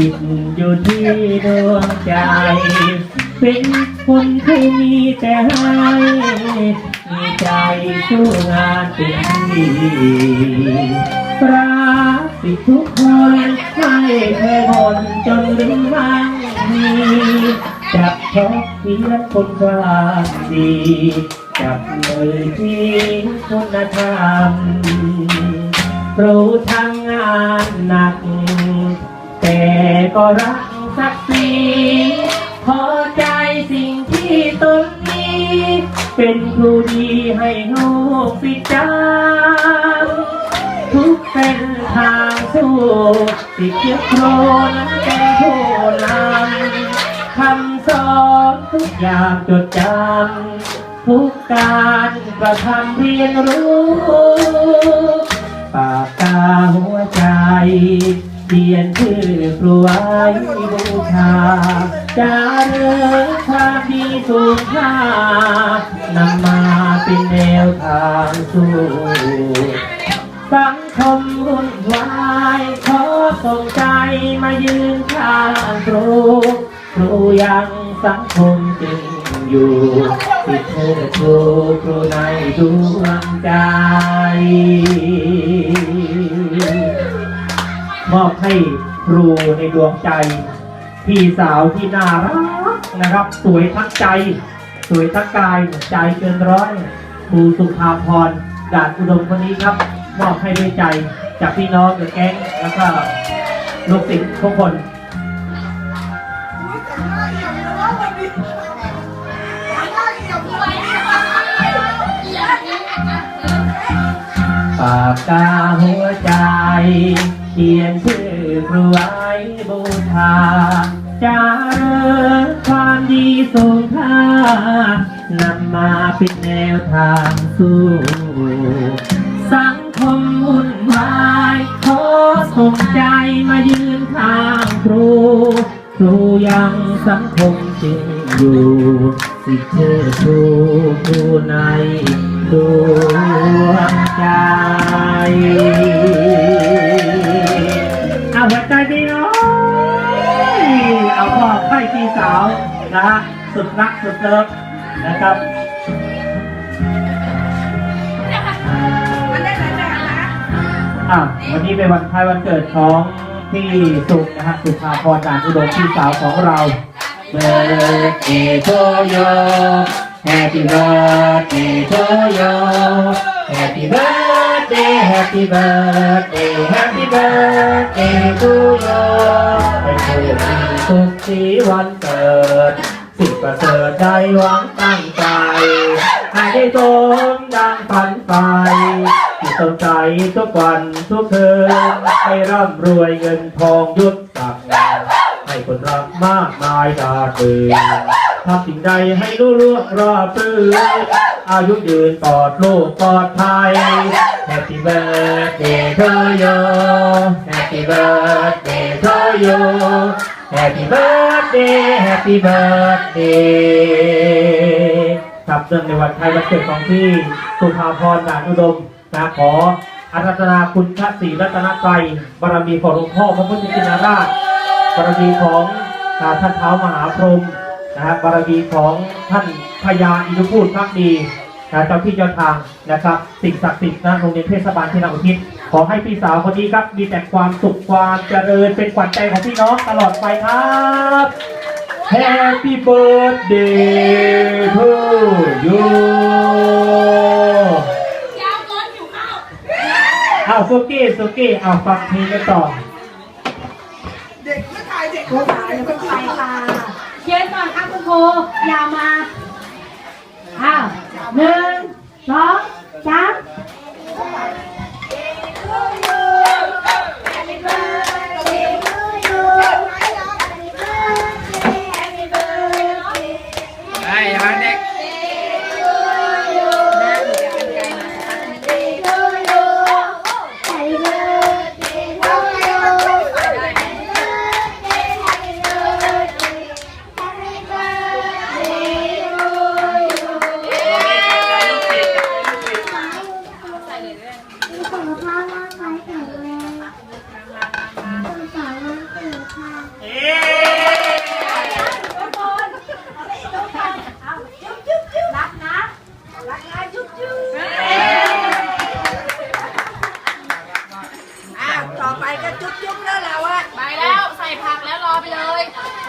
ติดอยู่ที่ดวงใจ เป็นคนที่มีแต่ให้มีใจสู้งานเต็มที่รักสิทุกคนให้เคยคนจนลืมมันมีจับชอบเพียนคนความดีจับมือที่คุณธรรมรู้ทำงานหนัก ก็รักสักสีพอใจสิ่งที่ตนมีเป็นครูดีให้ลูกศิษย์จำทุกเส้นทางสู้ติดเชื้อโครนเป็นผู้นำคำสอนทุกอย่างจดจำทุกการกระทำเรียนรู้ ปากกาหัวใจ เขียนชื่อครูไว้บูชาจะเริญความดีสูงค่านำมาเป็นแนวทางสู้สังคมวุ่นวายขอส่งใจมายืนข้างครูครูยังสังคมจริงอยู่ติดเธอครูครูในดวงใจ มอบให้ครูในดวงใจ พี่สาวที่น่ารักนะครับ สวยทั้งใจ สวยทั้งกายใจเกินร้อยครูสุภาพรดาษอุดมคนนี้ครับ มอบให้ด้วยใจจากพี่น้องกับแก๊งแล้วก็ลูกศิษย์ทุกคนปากกาหัวใจ เขียนชื่อครูไว้บูชาจะเริญความดีสูงค่านำมาเป็นแนวทางสู้ สังคมวุ่นวายขอส่งใจมายืนข้างครู ครูยังสังคมจริงอยู่สิเชื่อครูครูในดวงใจ เอาหัวใจพี่น้อยเอาพ่อให้พี่สาวนะฮะสุดรักสุดเลิฟนะครับวันได้ไหนนะอะวันนี้เป็นวันคล้ายวันเกิดของพี่สุนะฮะสุภาพรด่านอุดมพี่สาวของเรา Birthday to you Happy birthday to you Happy birthday Happy birthday Happy birthday to you ให้เธอมีสุขสีวันเกิด สิ่งประเสริฐได้หวังตั้งใจ ให้ได้สมดังฝันไปที่สนใจทุกวันทุกคืนให้ร่ำรวยเงินทองยุดตักให้คนรักมากมายดาตือ ทำสิ่งใดให้รู้ล่วงรอบรื่นอายุยืนปลอดโลกปลอดภัย Happy birthday to you Happy birthday to you Happy birthday Happy birthday ครับเนื่องในวันคล้ายวันเกิดของพี่สุภาพรด่านอุดมนะขออารัธนาคุณพระศรีรัตนตรัยบารมีของหลวงพ่อพระพุทธชินราชบารมีของอาท่านเท้ามหาพรหม นะฮะบารมีของท่านพญาอินุพูดพักดีนะเจ้าที่เจ้าทางนะครับ สิ่งศักดิ์สิทธิ์นะโรงเรียนเทศบาลที่เราอุทิศขอให้พี่สาวคนนี้ครับมีแต่ความสุขความเจริญเป็นขวัญใจของพี่น้องตลอดไปครับ Happy birthday to you ยาวเกินอยู่ข้าวเอาสุกี้สุกี้เอาฟังเพลงกันต่อ เด็กไม่ถ่ายเด็กเขาถ่ายไปค่ะ เชียร์ก่อนครับคุณครูอยาวมา กันจุ๊บจุ๊บแล้วเราอะไปแล้วใส่ผักแล้วรอไปเลย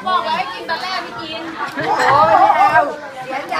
บอกแล้วให้กินตอนแรกไม่กิน โอ้ยไเอาเสียใจ